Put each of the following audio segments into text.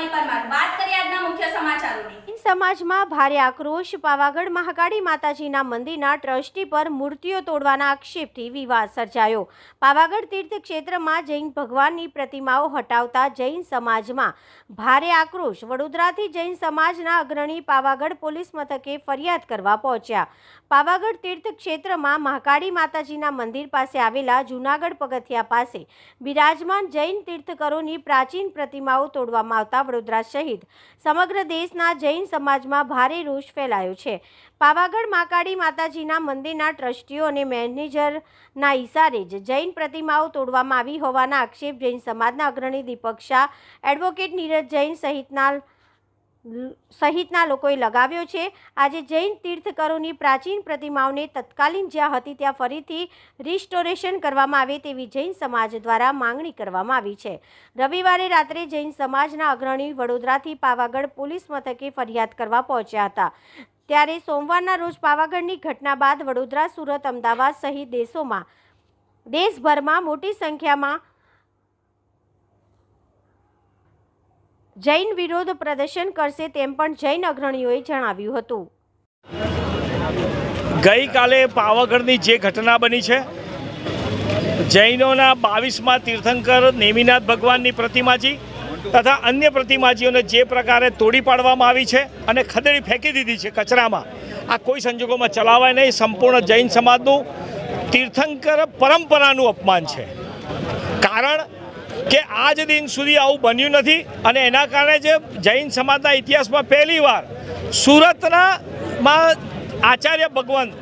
કૃપાલી પરમાર. વાત કરીએ આજના મુખ્ય સમાચારોની. સમાજમાં ભારે આક્રોશ. પાવાગઢ મહાકાળી માતાજીના મંદિરના ટ્રસ્ટી પર મૂર્તિઓ તોડવાના આક્ષેપથી વિવાદ સર્જાયો. પાવાગઢ તીર્થ ક્ષેત્રમાં જૈન ભગવાનની પ્રતિમાઓ હટાવતા જૈન સમાજમાં ભારે આક્રોશ. વડોદરાથી જૈન સમાજના અગ્રણી પાવાગઢ પોલીસ મથકે ફરિયાદ કરવા પહોંચ્યા. પાવાગઢ તીર્થ ક્ષેત્રમાં મહાકાળી માતાજીના મંદિર પાસે આવેલા જૂનાગઢ પગથિયા પાસે બિરાજમાન જૈન તીર્થકરોની પ્રાચીન પ્રતિમાઓ તોડવામાં આવતા વડોદરા સહિત સમગ્ર દેશના જૈન સમાજમાં ભારે રોષ ફેલાયો છે. પાવાગઢ મહાકાળી માતાજીના મંદિરના ટ્રસ્ટીઓ અને મેનેજરના ઇશારે જ જૈન પ્રતિમાઓ તોડવામાં આવી હોવાના આક્ષેપ જૈન સમાજના અગ્રણી દીપક શાહ, એડવોકેટ નીરજ જૈન સહિતના સહિતના લોકોએ લગાવ્યો છે. આજે જૈન તીર્થકરોની પ્રાચીન પ્રતિમાઓને તત્કાલીન જ્યાં હતી ત્યાં ફરીથી રિસ્ટોરેશન કરવામાં આવે તેવી જૈન સમાજ દ્વારા માંગણી કરવામાં આવી છે. રવિવારે રાત્રે જૈન સમાજના અગ્રણી વડોદરાથી પાવાગઢ પોલીસ મથકે ફરિયાદ કરવા પહોંચ્યા હતા. ત્યારે સોમવારના રોજ પાવાગઢની ઘટના બાદ વડોદરા, સુરત, અમદાવાદ સહિત દેશોમાં દેશભરમાં મોટી સંખ્યામાં જૈન વિરોધ પ્રદર્શન કરશે તેમ પણ જૈન અગ્રણીઓએ જણાવ્યું હતું. ગઈકાલે પાવાગઢની જે ઘટના બની છે, જૈનોના બાવીસમાં તીર્થંકર નેમિનાથ ભગવાનની પ્રતિમાજી તથા અન્ય પ્રતિમાજીઓને જે પ્રકારે તોડી પાડવામાં આવી છે અને ખદેડી ફેંકી દીધી છે કચરામાં, આ કોઈ સંજોગોમાં ચલાવાય નહીં. સંપૂર્ણ જૈન સમાજનું તીર્થંકર પરંપરાનું અપમાન છે. કારણ કે આજ દિન સુધી આવું બન્યું નથી અને એના કારણે જે જૈન સમાજના ઇતિહાસમાં પહેલીવાર સુરતના માં આચાર્ય ભગવંત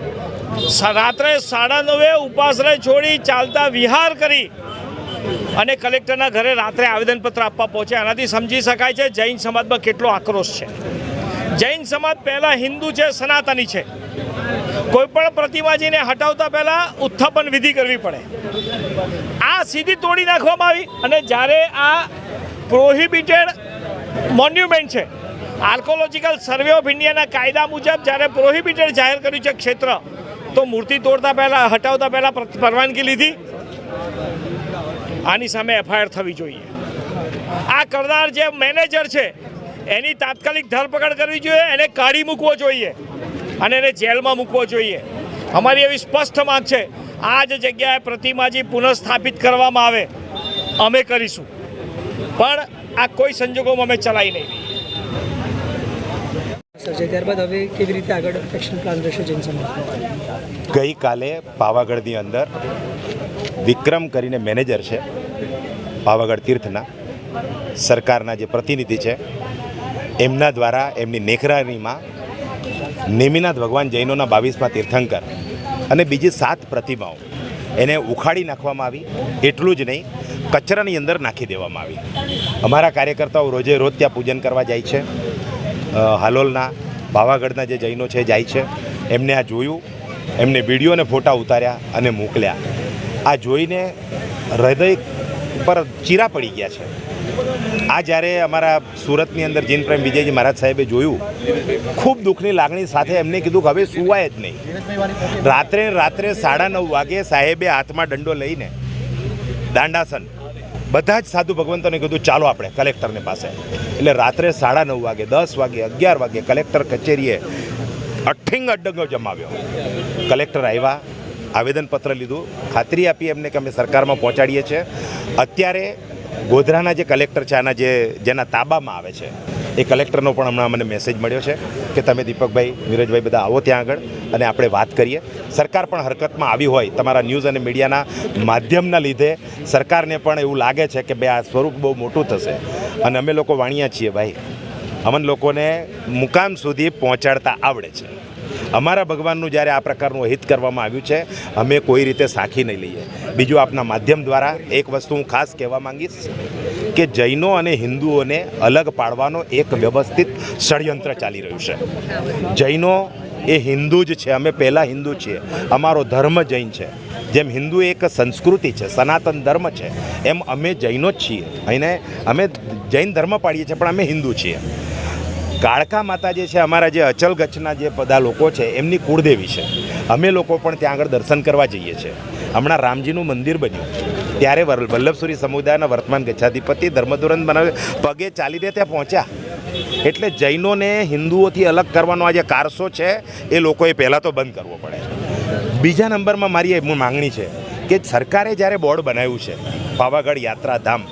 રાત્રે સાડા નવે ઉપાશ્રય છોડી ચાલતા વિહાર કરી અને કલેક્ટરના ઘરે રાત્રે આવેદનપત્ર આપવા પહોંચ્યા. આનાથી સમજી શકાય છે જૈન સમાજમાં કેટલો આક્રોશ છે. જૈન સમાજ પહેલાં હિન્દુ છે, સનાતની છે. કોઈ પણ પ્રતિમાજીને હટાવતા પહેલાં ઉત્થાપન વિધિ કરવી પડે. આ સીધી તોડી નાખવામાં આવી અને જ્યારે આ પ્રોહિબિટેડ મોન્યુમેન્ટ છે આર્કોલોજીકલ સર્વે ઓફ ઇન્ડિયાના કાયદા મુજબ જ્યારે પ્રોહિબિટેડ જાહેર કર્યું છે ક્ષેત્ર, તો મૂર્તિ તોડતા પહેલાં, હટાવતા પહેલાં પરવાનગી લીધી. આની સામે એફઆઈઆર થવી જોઈએ. આ કરનાર જે મેનેજર છે, એની તાત્કાલિક ધરપકડ કરવી જોઈએ, એને કાઢી મૂકવો જોઈએ. અને એને જેલમાં મૂકવો જોઈએ. અમારી એવી સ્પષ્ટ માંગ છે આ જ જગ્યાએ પ્રતિમાજી પુનઃસ્થાપિત કરવામાં આવે અમે કરીશું. પણ આ કોઈ સંજોગોમાં અમે ચલાવી નહીં. ત્યારબાદ હવે કેવી રીતે આગળ એક્શન પ્લાન રહેશે જૈન સમાજ ગઈકાલે પાવાગઢની અંદર વિક્રમ કરીને મેનેજર છે પાવાગઢ તીર્થના. સરકારના જે પ્રતિનિધિ છે એમના દ્વારા એમની નેખરાનીમાં નેમિનાથ ભગવાન જૈનોના બાવીસમાં તીર્થંકર અને બીજી સાત પ્રતિમાઓ એને ઉખાડી નાખવામાં આવી. એટલું જ નહીં, કચરાની અંદર નાખી દેવામાં આવી. અમારા કાર્યકર્તાઓ રોજે રોજ ત્યાં પૂજન કરવા જાય છે. હાલોલના પાવાગઢના જે જૈનો છે, જાય છે. એમને આ જોયું, એમને વીડિયો અને ફોટા ઉતાર્યા અને મોકલ્યા. આ જોઈને હૃદય પર ચીરા પડી ગયા છે. આ જ્યારે અમારા સુરતની અંદર જીન પ્રેમ વિજયજી મહારાજ સાહેબે જોયું, ખૂબ દુઃખની લાગણી સાથે એમને કીધું કે હવે સુવાય જ નહીં. રાત્રે રાત્રે સાડા નવ વાગે સાહેબે હાથમાં દંડો લઈને દાંડાસન, બધા જ સાધુ ભગવંતોને કીધું, ચાલો આપણે કલેક્ટરની પાસે. એટલે રાત્રે સાડા નવ વાગે, દસ વાગે, અગિયાર વાગે કલેક્ટર કચેરીએ અઠ્ઠીંગ અડ્ડંગો જમાવ્યો. કલેક્ટર આવ્યા, આવેદનપત્ર લીધું. ખાતરી આપી એમને કે અમે સરકારમાં પહોંચાડીએ છીએ. અત્યારે ગોધરાના જે કલેક્ટર છે, આના જે, જેના તાબામાં આવે છે, એ કલેક્ટરનો પણ હમણાં મને મેસેજ મળ્યો છે કે તમે દીપકભાઈ, નીરજભાઈ બધા આવો ત્યાં આગળ અને આપણે વાત કરીએ. સરકાર પણ હરકતમાં આવી હોય તમારા ન્યૂઝ અને મીડિયાના માધ્યમના લીધે સરકારને પણ એવું લાગે છે કે ભાઈ આ સ્વરૂપ બહુ મોટું થશે. અને અમે લોકો વાણિયા છીએ ભાઈ. અમન લોકોને મુકામ સુધી પહોંચાડતા આવડે છે. અમારા ભગવાનનું જ્યારે આ પ્રકારનું હિત કરવામાં આવ્યું છે, અમે કોઈ રીતે સાખી નહીં લઈએ. બીજું આપના માધ્યમ દ્વારા એક વસ્તુ હું ખાસ કહેવા માંગીશ કે જૈનો અને હિન્દુઓને અલગ પાડવાનો એક વ્યવસ્થિત ષડયંત્ર ચાલી રહ્યું છે. જૈનો એ હિન્દુ જ છે, અમે પહેલાં હિન્દુ છીએ. અમારો ધર્મ જૈન છે. જેમ હિન્દુ એક સંસ્કૃતિ છે, સનાતન ધર્મ છે, એમ અમે જૈનો જ છીએ. અને અમે જૈન ધર્મ પાડીએ છીએ, પણ અમે હિન્દુ છીએ. કાળકા માતા જે છે, અમારા જે અચલ ગચ્છના જે બધા લોકો છે, એમની કુળદેવી છે. અમે લોકો પણ ત્યાં આગળ દર્શન કરવા જઈએ છીએ. હમણાં રામજીનું મંદિર બન્યું. ત્યારે વલ્લભસુરી સમુદાયના વર્તમાન ગચ્છાધિપતિ ધર્મધોરણ બનાવે પગે ચાલીને ત્યાં પહોંચ્યા. એટલે જૈનોને હિન્દુઓથી અલગ કરવાનો આ જે કારસો છે, એ લોકોએ પહેલાં તો બંધ કરવો પડે. બીજા નંબરમાં મારી એ માંગણી છે કે સરકારે જ્યારે બોર્ડ બનાવ્યું છે, પાવાગઢ યાત્રાધામ,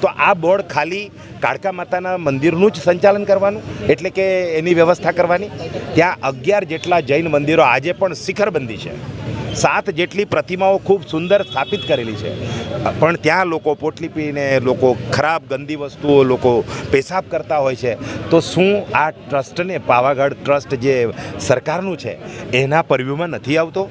તો આ બોર્ડ ખાલી કાળકા માતાના મંદિરનું જ સંચાલન કરવાનું, એટલે કે એની વ્યવસ્થા કરવાની. ત્યાં અગિયાર જેટલા જૈન મંદિરો આજે પણ શિખરબંધી છે. સાત જેટલી પ્રતિમાઓ ખૂબ સુંદર સ્થાપિત કરેલી છે. પણ ત્યાં લોકો પોટલી પીને, લોકો ખરાબ ગંદી વસ્તુઓ લોકો પેશાબ કરતા હોય છે. તો શું આ ટ્રસ્ટને, પાવાગઢ ટ્રસ્ટ જે સરકારનું છે, એના પરવ્યુમાં નથી આવતો?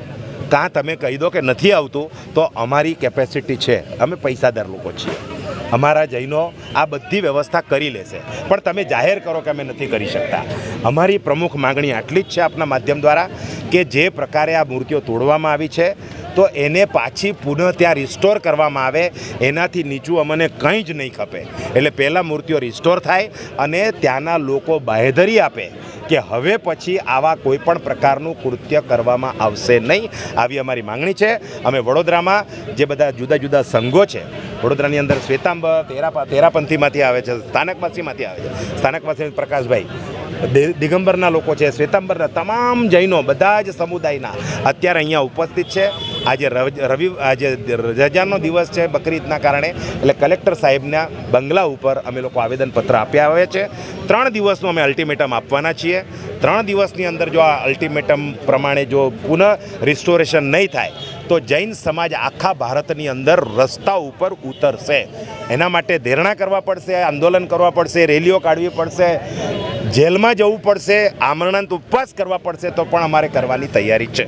કાં તમે કહી દો કે નથી આવતું, તો અમારી કેપેસિટી છે. અમે પૈસાદાર લોકો છીએ. અમારા જૈનો આ બધી વ્યવસ્થા કરી લેશે. પણ તમે જાહેર કરો કે અમે નથી કરી શકતા. અમારી પ્રમુખ માગણી આટલી જ છે આપના માધ્યમ દ્વારા કે જે પ્રકારે આ મૂર્તિઓ તોડવામાં આવી છે, તો એને પાછી પુનઃ ત્યાં રિસ્ટોર કરવામાં આવે, એનાથી નીચું અમને કંઈ જ નહીં ખપે. એટલે પહેલાં મૂર્તિઓ રિસ્ટોર થાય અને ત્યાંના લોકો બાહેધરી આપે. કે હવે પછી આવા કોઈ પણ પ્રકારનું કૃત્ય કરવામાં આવશે નહીં. આવી અમારી માંગણી છે. અમે વડોદરામાં જે બધા જુદા જુદા સંઘો છે, વડોદરાની અંદર શ્વેતાંબર તેરા તેરાપંથીમાંથી આવે છે, સ્થાનકવાસીમાંથી આવે છે. સ્થાનકવાસી પ્રકાશભાઈ દિગંબરના લોકો છે, શ્વેતાંબરના તમામ જૈનો બધા જ સમુદાયના અત્યારે અહીંયા ઉપસ્થિત છે. આજે રવ- આજે રજાનો દિવસ છે બકરીદના કારણે. એટલે કલેક્ટર સાહેબના બંગલા ઉપર અમે લોકો આવેદનપત્ર આપ્યા આવે છે. ત્રણ દિવસનું અમે અલ્ટિમેટમ આપવાના છીએ. ત્રણ દિવસની અંદર જો આ અલ્ટિમેટમ પ્રમાણે જો પુનઃ રિસ્ટોરેશન નહીં થાય, તો જૈન સમાજ આખા ભારતની અંદર રસ્તા ઉપર ઉતરશે. એના માટે ધેરણા કરવા પડશે, આંદોલન કરવા પડશે, રેલીઓ કાઢવી પડશે. જેલમાં જવું પડશે આમરણાંત ઉપવાસ કરવા પડશે તો પણ અમારે કરવાની તૈયારી છે.